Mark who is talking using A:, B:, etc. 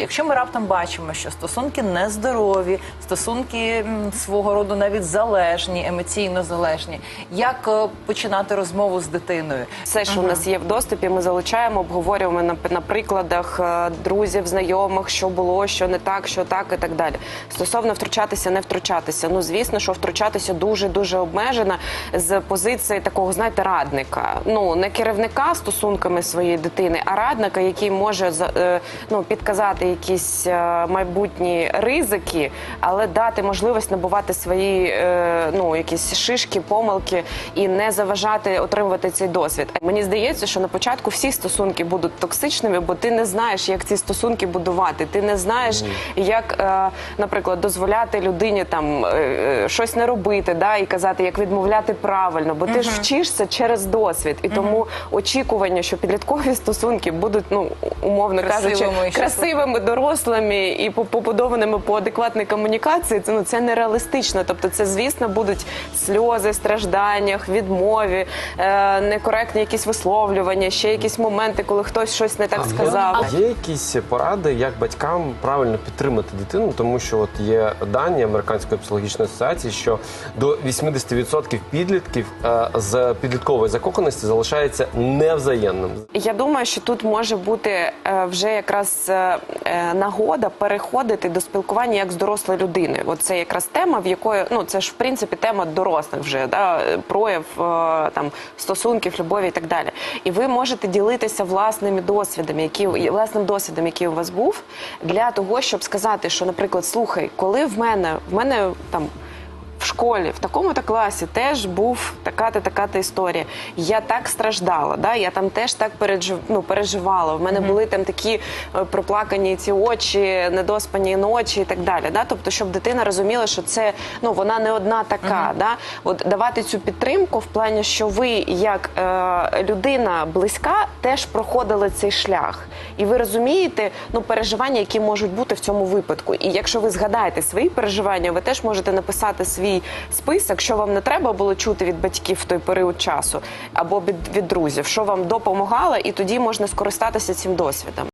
A: Якщо ми раптом бачимо, що стосунки нездорові, стосунки свого роду навіть залежні, емоційно залежні, як е, починати розмову з дитиною?
B: Все, що у нас є в доступі, ми залучаємо, обговорюємо на, на прикладах е, друзів, знайомих, що було, що не так, що так і так далі. Стосовно втручатися, не втручатися. Ну звісно, що втручатися дуже дуже обмежено з позиції такого, знаєте, радника. Ну не керівника стосунками своєї дитини, а радника, який може е, ну, підказати якісь е, майбутні ризики, але дати можливість набувати свої е, ну якісь шишки, помилки і не заважати отримувати цей досвід. Мені здається, що на початку всі стосунки будуть токсичними, бо ти не знаєш, як ці стосунки будувати. Ти не знаєш, як, е, наприклад, дозволяти людині там щось не робити, да, і казати, як відмовляти правильно, бо ти ж вчишся через досвід, і тому очікування, що підліткові стосунки будуть, ну умовно
A: Красивими
B: кажучи, красивими, дорослими і по- побудованими по адекватній комунікації, це ну це нереалістично. Тобто, це звісно будуть сльози, стражданнях, відмові, е, некоректні якісь висловлювання, ще якісь моменти, коли хтось щось не так сказав.
C: Є якісь поради, як батькам правильно підтримати дитину, тому що от є дані Американської психологічної асоціації, що до 80% підлітків е, з підліткової закоханості залишається невзаємним.
B: Я думаю, що тут може бути е, вже якраз е, нагода переходити до спілкування як з дорослою людиною. От це якраз тема, в якої ну це ж в принципі тема дорослих вже да, е, прояв е, там стосунків, любові і так далі. І ви можете ділитися власними досвідами, які власним досвідом, який у вас був, для того, щоб сказати, що, наприклад, слухай, коли в мене в мене там. Школі в такому-то класі теж був така-то така-то історія. Я так страждала, да? я там теж так пережив, ну, переживала. В мене були там такі е, проплакані ці очі, недоспані ночі і так далі. Да? Тобто, щоб дитина розуміла, що це ну вона не одна така. Да? От давати цю підтримку в плані, що ви, як е, людина близька, теж проходили цей шлях, і ви розумієте ну переживання, які можуть бути в цьому випадку. І якщо ви згадаєте свої переживання, ви теж можете написати свій список, що вам не треба було чути від батьків в той період часу, або від, від друзів, що вам допомагало, і тоді можна скористатися цим досвідом.